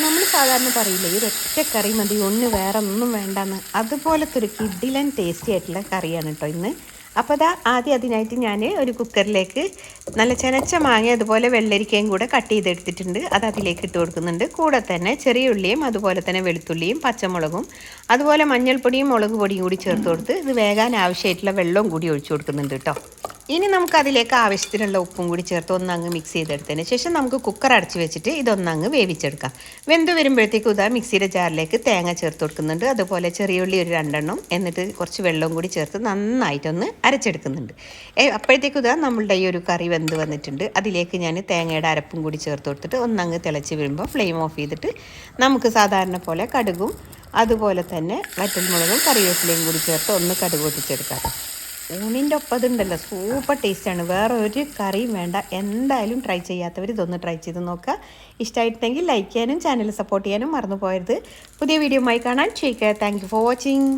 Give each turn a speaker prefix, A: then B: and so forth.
A: നമ്മൾ സാധാരണ പറയില്ലേ ഈ ഒറ്റ കറി മതി ഒന്ന് വേറെ ഒന്നും വേണ്ടെന്ന്. അതുപോലത്തെ ഒരു കിഡിലൻ ടേസ്റ്റി ആയിട്ടുള്ള കറിയാണ് കേട്ടോ ഇന്ന്. അപ്പോൾ അതാ ആദ്യം അതിനായിട്ട് ഞാൻ ഒരു കുക്കറിലേക്ക് നല്ല ചെനച്ച മാങ്ങ അതുപോലെ വെള്ളരിക്കയും കൂടെ കട്ട് ചെയ്തെടുത്തിട്ടുണ്ട്. അത് അതിലേക്ക് ഇട്ട് കൊടുക്കുന്നുണ്ട്. കൂടെ തന്നെ ചെറിയ ഉള്ളിയും അതുപോലെ തന്നെ വെളുത്തുള്ളിയും പച്ചമുളകും അതുപോലെ മഞ്ഞൾപ്പൊടിയും മുളക് പൊടിയും കൂടി ചേർത്ത് കൊടുത്ത് ഇത് വേകാൻ ആവശ്യമായിട്ടുള്ള വെള്ളവും കൂടി ഒഴിച്ചു കൊടുക്കുന്നുണ്ട് കേട്ടോ ഇനി നമുക്ക് അതിലേക്ക് ആവശ്യത്തിനുള്ള ഉപ്പും കൂടി ചേർത്ത് ഒന്നങ്ങ് മിക്സ് ചെയ്തെടുത്തതിന് ശേഷം നമുക്ക് കുക്കർ അടച്ച് വെച്ചിട്ട് ഇതൊന്നങ്ങ് വേവിച്ചെടുക്കാം. വെന്ത് വരുമ്പോഴത്തേക്കും ഇതാ മിക്സിയുടെ ജാറിലേക്ക് തേങ്ങ ചേർത്ത് കൊടുക്കുന്നുണ്ട്. അതുപോലെ ചെറിയ ഉള്ളി ഒരു രണ്ടെണ്ണം എന്നിട്ട് കുറച്ച് വെള്ളവും കൂടി ചേർത്ത് നന്നായിട്ടൊന്ന് അരച്ചെടുക്കുന്നുണ്ട്. അപ്പോഴത്തേക്കും ഇതാ നമ്മളുടെ ഈ ഒരു കറി വെന്ത് വന്നിട്ടുണ്ട്. അതിലേക്ക് ഞാൻ തേങ്ങയുടെ അരപ്പും കൂടി ചേർത്ത് കൊടുത്തിട്ട് ഒന്നങ്ങ് തിളച്ച് വരുമ്പോൾ ഫ്ലെയിം ഓഫ് ചെയ്തിട്ട് നമുക്ക് സാധാരണ പോലെ കടുകും അതുപോലെ തന്നെ വറ്റൽമുളകും കറിവേപ്പിലയും കൂടി ചേർത്ത് ഒന്ന് കടുക് പൊട്ടിച്ചെടുക്കാം. ഊണിന്റെ ഒപ്പത് ഉണ്ടല്ലോ സൂപ്പർ ടേസ്റ്റാണ് വേറെ ഒരു കറിയും വേണ്ട. എന്തായാലും ട്രൈ ചെയ്യാത്തവർ ഇതൊന്ന് ട്രൈ ചെയ്ത് നോക്കുക. ഇഷ്ടമായിട്ടുണ്ടെങ്കിൽ ലൈക്ക് ചെയ്യാനും ചാനൽ സപ്പോർട്ട് ചെയ്യാനും മറന്നു പോയത് പുതിയ വീഡിയോ ആയി കാണാൻ ചെയ്യുക താങ്ക് ഫോർ വാച്ചിങ്